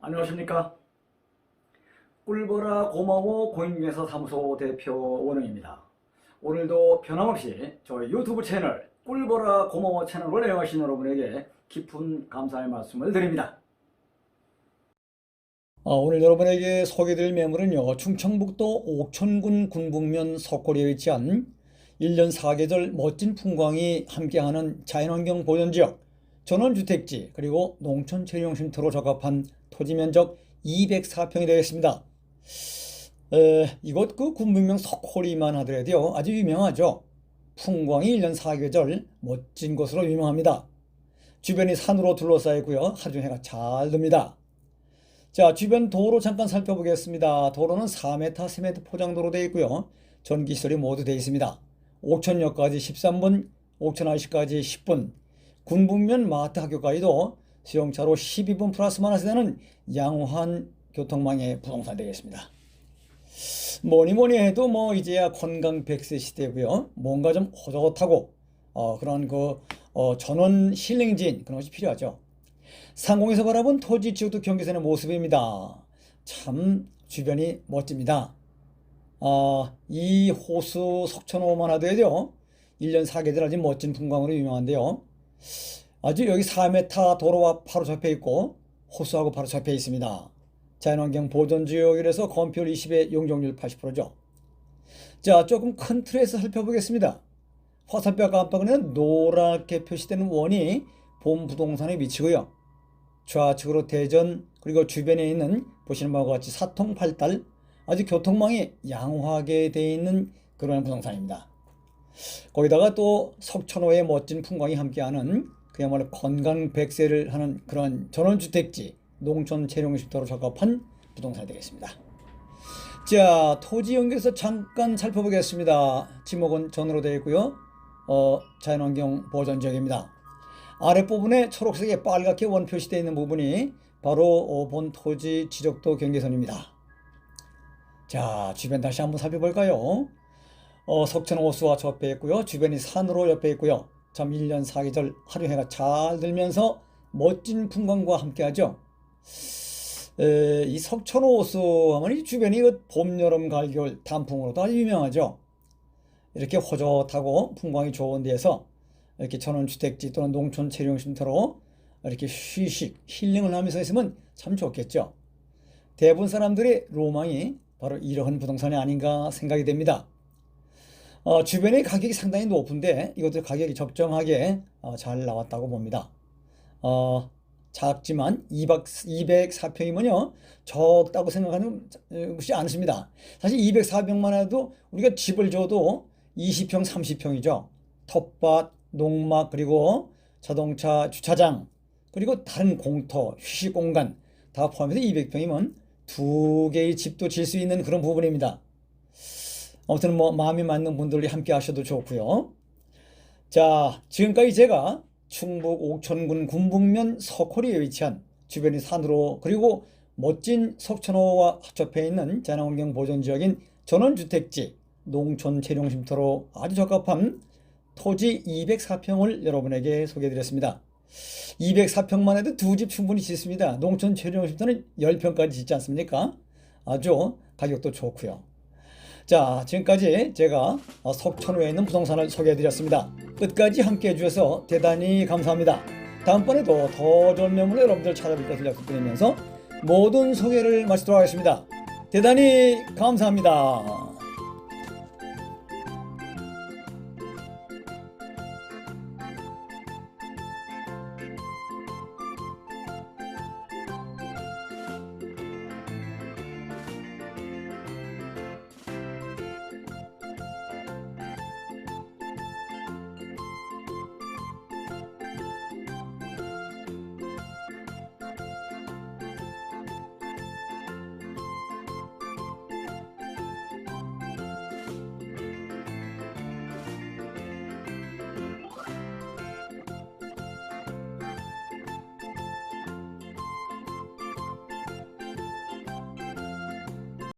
안녕하십니까? 꿀보라 고마워 공인중개사 사무소 대표 원웅입니다. 오늘도 변함없이 저희 유튜브 채널 꿀보라 고마워 채널을 애용하신 여러분에게 깊은 감사의 말씀을 드립니다. 아, 오늘 여러분에게 소개드릴 매물은요 충청북도 옥천군 군북면 석고리에 위치한 1년 4계절 멋진 풍광이 함께하는 자연환경 보존지역 전원주택지 그리고 농촌 체류용 쉼터로 적합한 토지 면적 204평이 되겠습니다. 에, 이곳 그 군문명 석호리만 하더라도요 아주 유명하죠. 풍광이 1년 4계절 멋진 곳으로 유명합니다. 주변이 산으로 둘러싸여 있고요. 하루 해가 잘 듭니다. 자, 주변 도로 잠깐 살펴보겠습니다. 도로는 4m, 3m 포장도로 되어 있고요. 전기시설이 모두 되어 있습니다. 옥천역까지 13분, 옥천IC까지 10분, 군북면 마트 학교까지도 수용차로 12분 플러스 마이너스 되는 양호한 교통망의 부동산 되겠습니다. 뭐니 뭐니 해도 뭐 이제야 건강 100세 시대고요. 뭔가 좀 호젓하고 어, 그런 그 어, 전원 힐링지인 그런 것이 필요하죠. 상공에서 바라본 토지 지역도 경계선의 모습입니다. 참 주변이 멋집니다. 아, 이 호수 석천호만 하더라도요. 1년 4계절 아주 멋진 풍광으로 유명한데요. 아주 여기 4m 도로와 바로 잡혀 있고 호수하고 바로 잡혀 있습니다. 자연환경 보존지역이라서 건폐율 20에 용적률 80%죠. 자, 조금 큰 틀에서 살펴보겠습니다. 화살표 깜빡이는 노랗게 표시되는 원이 본 부동산에 위치고요. 좌측으로 대전 그리고 주변에 있는 보시는 바와 같이 사통 팔달 아주 교통망이 양호하게 되어 있는 그런 부동산입니다. 거기다가 또 석천호의 멋진 풍광이 함께하는 그야말로 건강 백세를 하는 그런 전원주택지 농촌 체령식도로 적합한 부동산이 되겠습니다. 자 토지 연결해서 잠깐 살펴보겠습니다. 지목은 전으로 되어 있고요. 어, 자연환경 보존지역입니다. 아랫부분에 초록색에 빨갛게 원 표시되어 있는 부분이 바로 어, 본 토지 지적도 경계선입니다. 자, 주변 다시 한번 살펴볼까요? 어, 석천 호수와 접해 있고요. 주변이 산으로 옆에 있고요. 참 1년 4계절 하루 해가 잘 들면서 멋진 풍광과 함께하죠. 에, 이 석천 호수 하면 이 주변이 그 봄, 여름, 가을, 겨울 단풍으로도 아주 유명하죠. 이렇게 호젓하고 풍광이 좋은 데에서 이렇게 전원주택지 또는 농촌 체류용쉼터로 이렇게 휴식, 힐링을 하면서 있으면 참 좋겠죠. 대부분 사람들의 로망이 바로 이러한 부동산이 아닌가 생각이 됩니다. 어, 주변의 가격이 상당히 높은데 이것도 가격이 적정하게 어, 잘 나왔다고 봅니다. 어, 작지만 200, 204평이면요 적다고 생각하는 것이 않습니다. 사실 204평만 해도 우리가 집을 줘도 20평, 30평이죠. 텃밭, 농막 그리고 자동차 주차장 그리고 다른 공터, 휴식 공간 다 포함해서 200평이면 두 개의 집도 질 수 있는 그런 부분입니다. 아무튼 뭐 마음이 맞는 분들이 함께 하셔도 좋고요. 자, 지금까지 제가 충북 옥천군 군북면 석호리에 위치한 주변이 산으로 그리고 멋진 석천호와 접해 있는 자연환경 보존 지역인 전원주택지 농촌 체령쉼터로 아주 적합한 토지 204평을 여러분에게 소개해 드렸습니다. 204평만 해도 두 집 충분히 짓습니다. 농촌 체류용쉼터는 10평까지 짓지 않습니까? 아주 가격도 좋고요. 자, 지금까지 제가 석천호에 있는 부동산을 소개해드렸습니다. 끝까지 함께 해주셔서 대단히 감사합니다. 다음번에도 더 좋은 매물로 여러분들 찾아뵐 것을 약속드리면서 모든 소개를 마치도록 하겠습니다. 대단히 감사합니다.